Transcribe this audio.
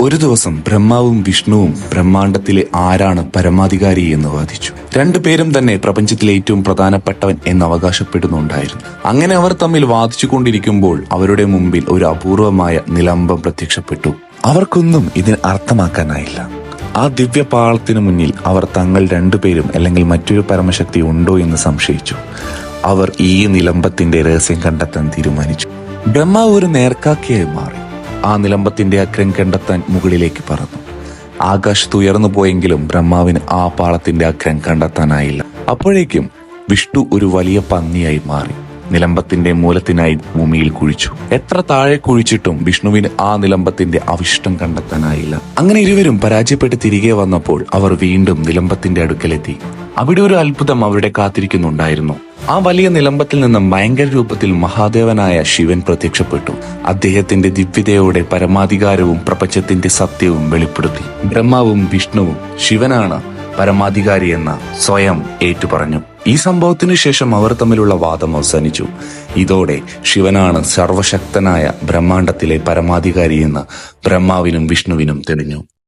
ഒരു ദിവസം ബ്രഹ്മാവും വിഷ്ണുവും ബ്രഹ്മാണ്ടത്തിലെ ആരാണ് പരമാധികാരി എന്ന് വാദിച്ചു. രണ്ടുപേരും തന്നെ പ്രപഞ്ചത്തിലെ ഏറ്റവും പ്രധാനപ്പെട്ടവൻ എന്ന് അവകാശപ്പെടുന്നുണ്ടായിരുന്നു. അങ്ങനെ അവർ തമ്മിൽ വാദിച്ചുകൊണ്ടിരിക്കുമ്പോൾ അവരുടെ മുമ്പിൽ ഒരു അപൂർവമായ നിലംബം പ്രത്യക്ഷപ്പെട്ടു. അവർക്കൊന്നും ഇതിന് അർത്ഥമാക്കാനായില്ല. ആ ദിവ്യപാളത്തിനു മുന്നിൽ അവർ തങ്ങൾ രണ്ടുപേരും അല്ലെങ്കിൽ മറ്റൊരു പരമശക്തി ഉണ്ടോ എന്ന് സംശയിച്ചു. അവർ ഈ നിലംബത്തിന്റെ രഹസ്യം കണ്ടെത്താൻ തീരുമാനിച്ചു. ബ്രഹ്മാവ് ഒരു നേർക്കാക്കിയായി മാറി. ആ നിലമ്പത്തിന്റെ അഗ്രം കണ്ടെത്താൻ മുകളിലേക്ക് പറന്നു. ആകാശത്ത് ഉയർന്നു പോയെങ്കിലും ബ്രഹ്മാവിന് ആ പാളത്തിന്റെ അഗ്രം കണ്ടെത്താനായില്ല. അപ്പോഴേക്കും വിഷ്ണു ഒരു വലിയ പന്നിയായി മാറി. നിലമ്പത്തിന്റെ മൂലത്തിനായി ഭൂമിയിൽ കുഴിച്ചു. എത്ര താഴെ കുഴിച്ചിട്ടും വിഷ്ണുവിന് ആ നിലമ്പത്തിന്റെ അവിഷ്ടം കണ്ടെത്താനായില്ല. അങ്ങനെ ഇരുവരും പരാജയപ്പെട്ട് തിരികെ വന്നപ്പോൾ അവർ വീണ്ടും നിലമ്പത്തിന്റെ അടുക്കലെത്തി. അവിടെ ഒരു അത്ഭുതം അവരുടെ കാത്തിരിക്കുന്നുണ്ടായിരുന്നു. ആ വലിയ നിലമ്പത്തിൽ നിന്ന് ഭയങ്കര രൂപത്തിൽ മഹാദേവനായ ശിവൻ പ്രത്യക്ഷപ്പെട്ടു. അദ്ദേഹത്തിന്റെ ദിവ്യതയോടെ പരമാധികാരവും പ്രപഞ്ചത്തിന്റെ സത്യവും വെളിപ്പെടുത്തി. ബ്രഹ്മാവും വിഷ്ണുവും ശിവനാണ് പരമാധികാരി എന്ന് സ്വയം ഏറ്റുപറഞ്ഞു. ഈ സംഭവത്തിനു ശേഷം അവർ തമ്മിലുള്ള വാദം അവസാനിച്ചു. ഇതോടെ ശിവനാണ് സർവശക്തനായ ബ്രഹ്മാണ്ടത്തിലെ പരമാധികാരി എന്ന് ബ്രഹ്മാവിനും വിഷ്ണുവിനും തെളിഞ്ഞു.